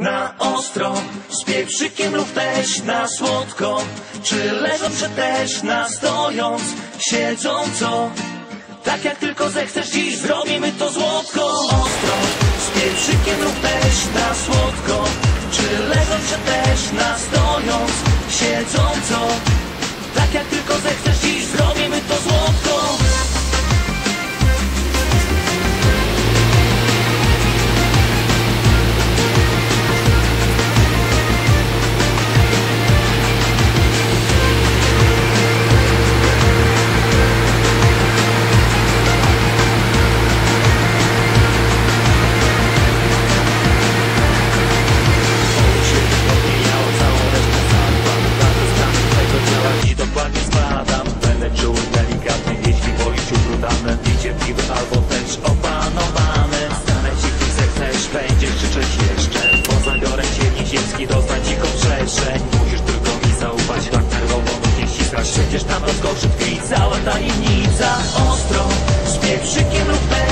Na ostro, z pieprzykiem lub też na słodko Czy leżąc, czy też na stojąc, siedząco Tak jak tylko zechcesz dziś, zrobimy to złotko. Ostro, z pieprzykiem lub też na słodko Przecież tam rozkoszy tkwi cała tajemnica. Ostro, z pieprzykiem lub też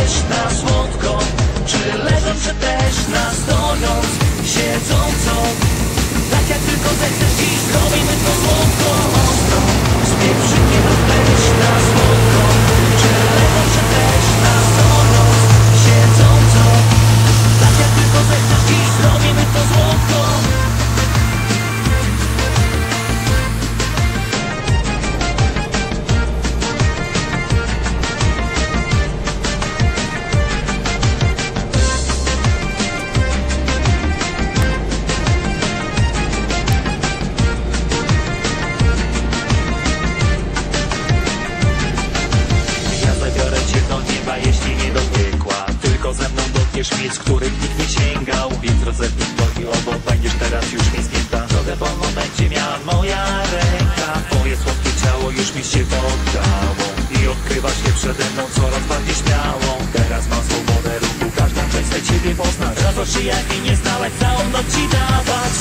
dotkniesz miejsc, których nikt nie sięgał. Więc rozepnij nogi obok, będziesz teraz już mi zgięta Drogę wolną będzie miała moja ręka. Twoje słodkie ciało już mi się poddało. I odkrywasz się przede mną coraz bardziej śmiało. Teraz mam swobodę ruchu, każdą część chcę ciebie poznać Rozocz się jak nie znałeś, całą noc ci dawać.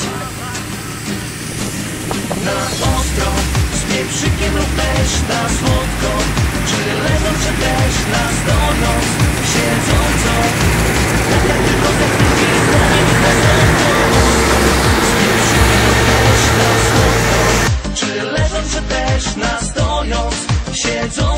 Na ostro 别走